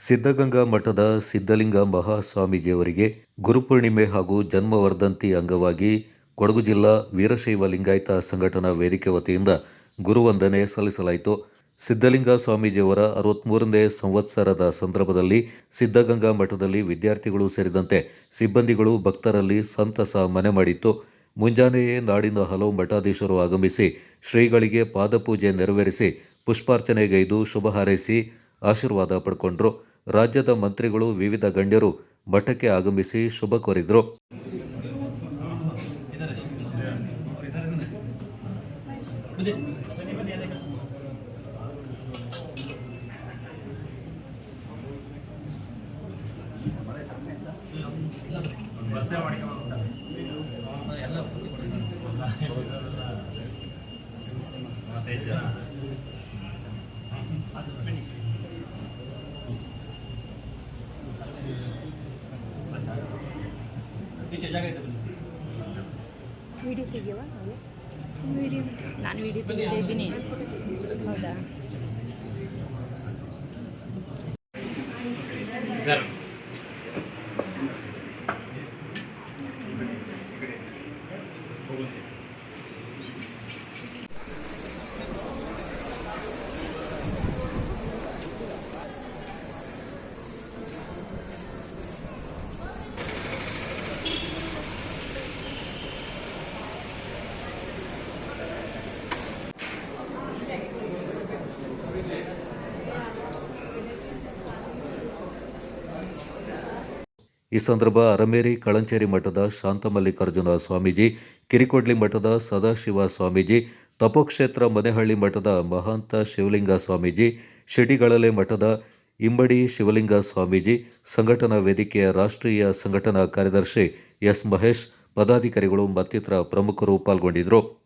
ಸಿದ್ಧಗಂಗಾ ಮಠದ ಸಿದ್ಧಲಿಂಗ ಮಹಾಸ್ವಾಮೀಜಿಯವರಿಗೆ ಗುರುಪೂರ್ಣಿಮೆ ಹಾಗೂ ಜನ್ಮವರ್ಧಂತಿ ಅಂಗವಾಗಿ ಕೊಡಗು ಜಿಲ್ಲಾ ವೀರಶೈವ ಲಿಂಗಾಯತ ಸಂಘಟನಾ ವೇದಿಕೆ ವತಿಯಿಂದ ಗುರುವಂದನೆ ಸಲ್ಲಿಸಲಾಯಿತು. ಸಿದ್ಧಲಿಂಗ ಸ್ವಾಮೀಜಿಯವರ ಅರವತ್ಮೂರನೇ ಸಂವತ್ಸರದ ಸಂದರ್ಭದಲ್ಲಿ ಸಿದ್ಧಗಂಗಾ ಮಠದಲ್ಲಿ ವಿದ್ಯಾರ್ಥಿಗಳು ಸೇರಿದಂತೆ ಸಿಬ್ಬಂದಿಗಳು ಭಕ್ತರಲ್ಲಿ ಸಂತಸ ಮನೆ ಮಾಡಿತ್ತು. ಮುಂಜಾನೆಯೇ ನಾಡಿನ ಹಲವು ಮಠಾಧೀಶರು ಆಗಮಿಸಿ ಶ್ರೀಗಳಿಗೆ ಪಾದಪೂಜೆ ನೆರವೇರಿಸಿ ಪುಷ್ಪಾರ್ಚನೆಗೈದು ಶುಭ ಹಾರೈಸಿ ಆಶೀರ್ವಾದ ಪಡ್ಕೊಂಡ್ರು. ರಾಜ್ಯದ ಮಂತ್ರಿಗಳು ವಿವಿಧ ಗಣ್ಯರು ಮಠಕ್ಕೆ ಆಗಮಿಸಿ ಶುಭ ಕೋರಿದ್ರು. ವಿಡಿಯೋ ತೆಗಿಯವಾ ವಿಡಿಯೋ ನಾನು ವಿಡಿಯೋ ತೆಗಿತಾ ಇದ್ದೀನಿ ಹೌದಾ ಈ ಸಂದರ್ಭ ಅರಮೇರಿ ಕಳಂಚೇರಿ ಮಠದ ಶಾಂತಮಲ್ಲಿಕಾರ್ಜುನ ಸ್ವಾಮೀಜಿ, ಕಿರಿಕೊಡ್ಲಿ ಮಠದ ಸದಾಶಿವ ಸ್ವಾಮೀಜಿ, ತಪೋಕ್ಷೇತ್ರ ಮನೆಹಳ್ಳಿ ಮಠದ ಮಹಾಂತ ಶಿವಲಿಂಗ ಸ್ವಾಮೀಜಿ ಶಿಡಿಗಳಲೆ ಮಠದ ಇಂಬಡಿ ಶಿವಲಿಂಗ ಸ್ವಾಮೀಜಿ, ಸಂಘಟನಾ ವೇದಿಕೆಯ ರಾಷ್ಟ್ರೀಯ ಸಂಘಟನಾ ಕಾರ್ಯದರ್ಶಿ ಎಸ್ ಮಹೇಶ್, ಪದಾಧಿಕಾರಿಗಳು ಮತ್ತಿತರ ಪ್ರಮುಖರು ಪಾಲ್ಗೊಂಡಿದ್ದರು.